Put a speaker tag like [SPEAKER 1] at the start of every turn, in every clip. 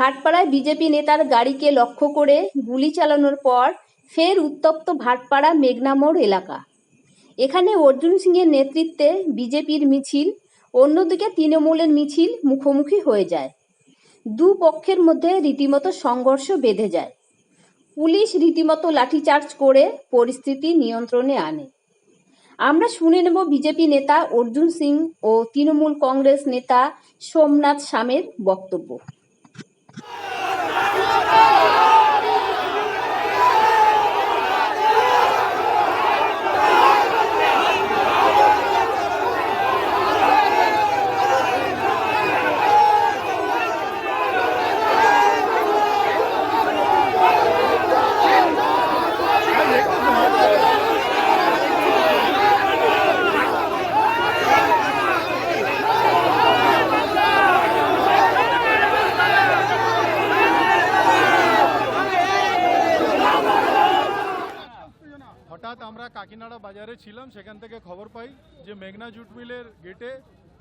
[SPEAKER 1] ভাটপাড়ায় BJP নেতার গাড়িকে লক্ষ্য করে গুলি চালানোর পর ফের উত্তপ্ত ভাটপাড়া মেঘনামোড় এলাকা এখানে অর্জুন সিংয়ের নেতৃত্বে বিজেপির মিছিল অন্যদিকে তৃণমূলের মিছিল মুখোমুখি হয়ে যায় দু পক্ষের মধ্যে রীতিমতো সংঘর্ষ বেঁধে যায় পুলিশ রীতিমতো লাঠিচার্জ করে পরিস্থিতি নিয়ন্ত্রণে আনে আমরা শুনে নেব বিজেপি নেতা অর্জুন সিং ও তৃণমূল কংগ্রেস নেতা সোমনাথ সামের বক্তব্য
[SPEAKER 2] কাকিনাড়া বাজারে ছিলাম সেখান থেকে খবর পাই যে মেঘনা জুট মিলের গেটে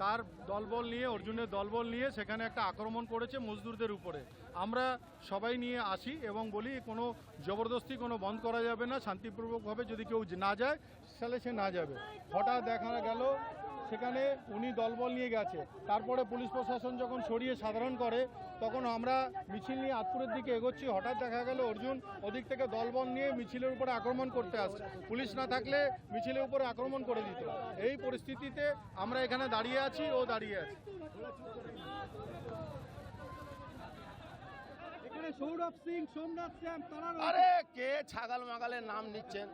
[SPEAKER 2] তার দলবল নিয়ে অর্জুনের দলবল নিয়ে সেখানে একটা আক্রমণ করেছে মজদুরদের উপরে আমরা সবাই নিয়ে আসি এবং বলি কোনো জবরদস্তি কোনো বন্ধ করা যাবে না শান্তিপূর্বকভাবে যদি কেউ না যায় তাহলে সে না যাবে হঠাৎ দেখা গেল সেখানে উনি দলবল নিয়ে গেছে তারপরে পুলিশ প্রশাসন যখন সরিয়ে সাধারণ করে তখন আমরা মিছিল নিয়ে আতপুরের দিকে এগোচ্ছি হঠাৎ দেখা গেল অর্জুন ওদিক থেকে দলবল নিয়ে মিছিলের উপরে আক্রমণ করতে আসছে পুলিশ না থাকলে মিছিলের উপরে আক্রমণ করে দিত এই পরিস্থিতিতে আমরা এখানে দাঁড়িয়ে আছি ও দাঁড়িয়ে আছি
[SPEAKER 3] সৌরভ সিং তারা আরে কে ছাগাল মাগালের নাম নিচ্ছেন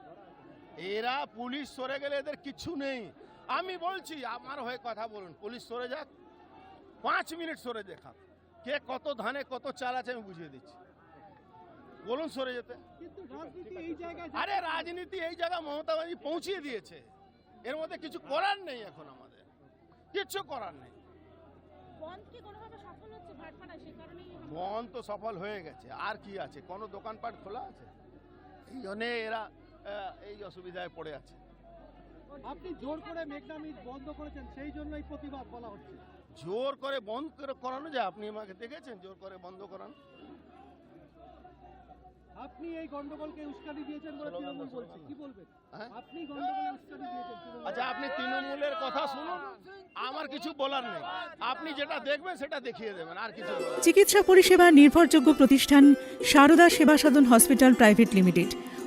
[SPEAKER 3] এরা পুলিশ সরে গেলে এদের কিছু নেই আমি বলছি আমার হয়ে কথা বলুন পুলিশ সরে যাক পাঁচ মিনিট সরে দেখাক কে কত ধানে কত চাল আছে আমি বুঝিয়ে দিচ্ছি বলুন সরে যেতে আরে রাজনীতি এই জায়গা মমতা বাজী পৌঁছিয়ে দিয়েছে এর মধ্যে কিছু করার নেই এখন আমাদের কিচ্ছু করার নেই বন তো সফল হয়ে গেছে আর কি আছে কোনো দোকানপাট খোলা আছে এই জন্যে এরা এই অসুবিধায় পড়ে আছে
[SPEAKER 4] আপনি জোর করে বন্ধ করেছেন সেই জন্যই প্রতিবাদ বলা হচ্ছে
[SPEAKER 3] জোর করে বন্ধ করানো যায় আপনি আমাকে দেখেছেন জোর করে বন্ধ
[SPEAKER 4] আপনি এই গন্ডগোলকে উস্কানি দিয়েছেন বলে তৃণমূল বলছে কি বলবেন হ্যাঁ? আপনি উস্কানি
[SPEAKER 3] দিয়েছেন আচ্ছা আপনি তৃণমূলের কথা শুনুন আমার কিছু বলার নেই আপনি যেটা দেখবেন সেটা দেখিয়ে দেবেন আর কিছু
[SPEAKER 5] চিকিৎসা পরিষেবা নির্ভরযোগ্য প্রতিষ্ঠান Sarada Seba Sadhan hospital private limited